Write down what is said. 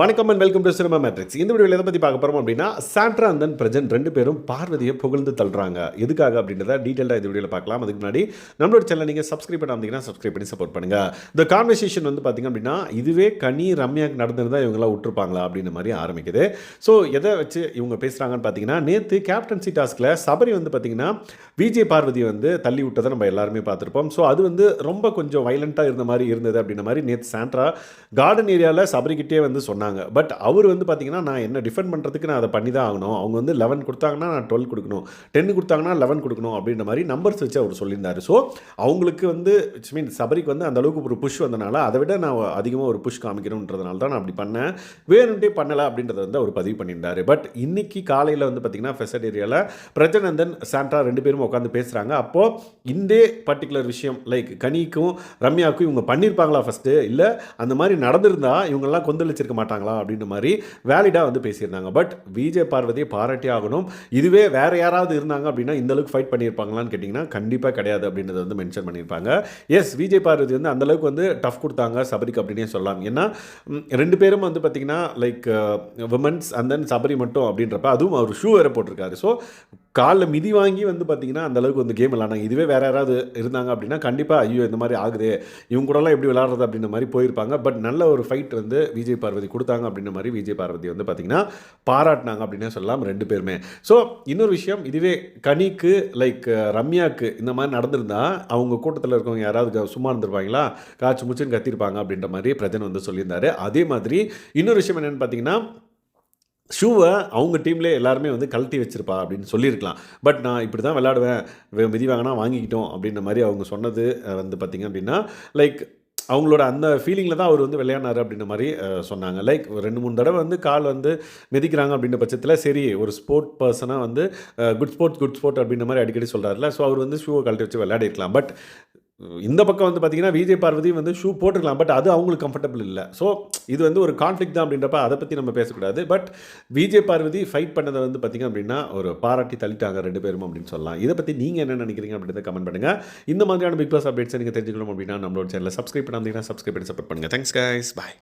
வணக்கம் and welcome to cinema matrix இந்த வீடியோவில் எதை பற்றி பார்க்க போகிறோம் அப்படின்னா சாண்ட்ரா அண்ட் பிரஜன் ரெண்டு பேரும் பார்வதியை புகழ்ந்து தள்ளுறாங்க. எதுக்காக அப்படின்றத டீட்டெயிலாக இந்த வீடியோவில் பார்க்கலாம். அதுக்கு முன்னாடி நம்மளோட சேனல் நீங்கள் சப்ஸ்கிரைப் பண்ணாமீங்கன்னா சப்ஸ்கிரைப் பண்ணி சப்போர்ட் பண்ணுங்கள் இந்த கான்வர்சேஷன் வந்து பார்த்திங்க அப்படின்னா இதுவே கனி ரம்யாக்கு நடந்திருந்தால் இவங்களாம் விட்டுருப்பாங்களா அப்படின்ற மாதிரி ஆரம்பிக்குது. ஸோ எதை வச்சு இவங்க பேசுகிறாங்கன்னு பார்த்தீங்கன்னா நேற்று கேப்டன்சி டாஸ்கில் சபரி வந்து பார்த்தீங்கன்னா விஜய் பார்வதி வந்து தள்ளி விட்டதை நம்ம எல்லாருமே பார்த்துருப்போம். ஸோ அது வந்து ரொம்ப கொஞ்சம் வைலண்ட்டாக இருந்த மாதிரி இருந்தது அப்படின்ற மாதிரி நேற்று சாண்ட்ரா கார்டன் ஏரியாவில் சபரிக்கிட்டே வந்து சொன்னாங்க. பட் அவர் வந்து பார்த்தீங்கன்னா நான் என்ன டிஃபெண்ட் பண்ணுறதுக்கு நான் அதை பண்ணி தான் ஆகணும். அவங்க வந்து லெவன் கொடுத்தாங்கன்னா நான் டுவெல் கொடுக்கணும். டென் கொடுத்தாங்கன்னா லெவன் கொடுக்கணும் அப்படின்ற மாதிரி நம்பர்ஸ் வச்சு அவர் சொல்லியிருந்தார். ஸோ அவங்களுக்கு வந்து மீன் சபரிக்கு வந்து அந்த அளவுக்கு ஒரு புஷ் வந்தனால அதை விட நான் அதிகமாக ஒரு புஷ் காமிக்கணுன்றதுனால தான் நான் அப்படி பண்ணேன். வேணுன்ட்டே பண்ணலை அப்படின்றத வந்து அவர் பதிவு பண்ணியிருந்தார். பட் இன்னைக்கு காலையில் வந்து பார்த்தீங்கன்னா ஃபெசட் ஏரியாவில் பிரஜநந்தன் சாண்ட்ரா ரெண்டு பேரும் உட்காந்து பேசுகிறாங்க அப்போது இந்த பர்டிகுலர் விஷயம் லைக் கனிக்கும் ரம்யாவுக்கும் இவங்க பண்ணியிருப்பாங்களா ஃபஸ்ட்டு இல்லை அந்த மாதிரி நடந்திருந்தால் இவங்கெல்லாம் கொந்தளிச்சிருக்க மாட்டாங்க மாட்டாங்களா அப்படின்ற மாதிரி வேலிடாக வந்து பேசியிருந்தாங்க. பட் விஜய் பார்வதியை பாராட்டி ஆகணும். இதுவே வேற யாராவது இருந்தாங்க அப்படின்னா இந்த அளவுக்கு ஃபைட் பண்ணியிருப்பாங்களான்னு கேட்டிங்கன்னா கண்டிப்பாக கிடையாது அப்படின்றத வந்து மென்ஷன் பண்ணியிருப்பாங்க. எஸ் விஜய் பார்வதி வந்து அந்த அளவுக்கு வந்து டஃப் கொடுத்தாங்க சபரிக்கு அப்படின்னே சொல்லலாம். ஏன்னா ரெண்டு பேரும் வந்து பார்த்தீங்கன்னா like women's uh, and then Sabari மட்டும் அப்படின்றப்ப அதுவும் அவர் ஷூ வேறு போட்டிருக்காரு. ஸோ காலில் மிதி வாங்கி வந்து பார்த்தீங்கன்னா அந்த அளவுக்கு வந்து கேம் விளாண்டாங்க இதுவே வேறு யாராவது இருந்தாங்க அப்படின்னா கண்டிப்பாக ஐயோ இந்த மாதிரி ஆகுது. இவங்க கூடலாம் எப்படி விளாட்றது அப்படின்ற மாதிரி போயிருப்பாங்க. பட் நல்ல ஒரு ஃபைட் வந்து விஜய் பார்வதி கொடுத்தாங்க அப்படின்ற மாதிரி விஜய் பார்வதி வந்து பார்த்தீங்கன்னா பாராட்டினாங்க அப்படின்னே சொல்லலாம் ரெண்டு பேருமே. ஸோ இன்னொரு விஷயம் இதுவே கனிக்கு லைக் ரம்யாக்கு இந்த மாதிரி நடந்திருந்தா அவங்க கூட்டத்தில் இருக்கவங்க யாராவது சும்மா இருந்திருப்பாங்களா? காய்ச்சி முச்சுன்னு கத்திருப்பாங்க அப்படின்ற மாதிரி பிரஜன் வந்து சொல்லியிருந்தாரு. அதே மாதிரி இன்னொரு விஷயம் என்னென்னு பார்த்தீங்கன்னா ஷூவை அவங்க டீம்லேயே எல்லாருமே வந்து கழட்டி வச்சிருப்பா அப்படின்னு சொல்லியிருக்கலாம். பட் நான் இப்படி தான் விளையாடுவேன் மிதி வாங்கினா வாங்கிக்கிட்டோம் அப்படின்ற மாதிரி அவங்க சொன்னது வந்து பார்த்திங்க அப்படின்னா லைக் அவங்களோட அந்த ஃபீலிங்கில் தான் அவர் வந்து விளையாடினார் அப்படின்ற மாதிரி சொன்னாங்க. லைக் ரெண்டு மூணு தடவை வந்து கால் வந்து மிதிக்கிறாங்க அப்படின்ற பட்சத்தில் சரி ஒரு ஸ்போர்ட் பர்சனாக வந்து குட் ஸ்போர்ட்ஸ் குட் ஸ்போர்ட் அப்படின்ற மாதிரி அடிக்கடி சொல்கிறாருல ஸோ அவர் வந்து ஷூவை கழட்டி வச்சு விளையாடிருக்கலாம். பட் இந்த பக்கம் வந்து பார்த்தீங்கன்னா விஜய் பார்வதி வந்து ஷூ போட்டுக்கலாம் பட் அது அவங்களுக்கு கம்ஃபர்டபுள் இல்லை. ஸோ இது வந்து ஒரு கான்ஃப்ளிக் தான் அப்படின்றப்ப அதை பற்றி நம்ம பேசக்கூடாது. பட் விஜய் பார்வதி ஃபைட் பண்ணதை வந்து பார்த்தீங்க அப்படின்னா ஒரு பாராட்டி தள்ளிட்டாங்க ரெண்டு பேரும் அப்படின்னு சொல்லலாம். இதை பற்றி நீங்கள் என்ன நினைக்கிறீங்க அப்படின்றத கமெண்ட் பண்ணுங்கள் இந்த மாதிரியான பிக் பாஸ் அப்டேட்ஸை நீங்கள் தெரிஞ்சுக்கணும் அப்படின்னா நம்மளோட சேனலில் சப்ஸ்கிரைப் பண்ணாமல் சப்ஸ்கிரைப் பண்ணி சப்போர்ட் பண்ணுங்கள் தேங்க்ஸ் கைஸ் பாய்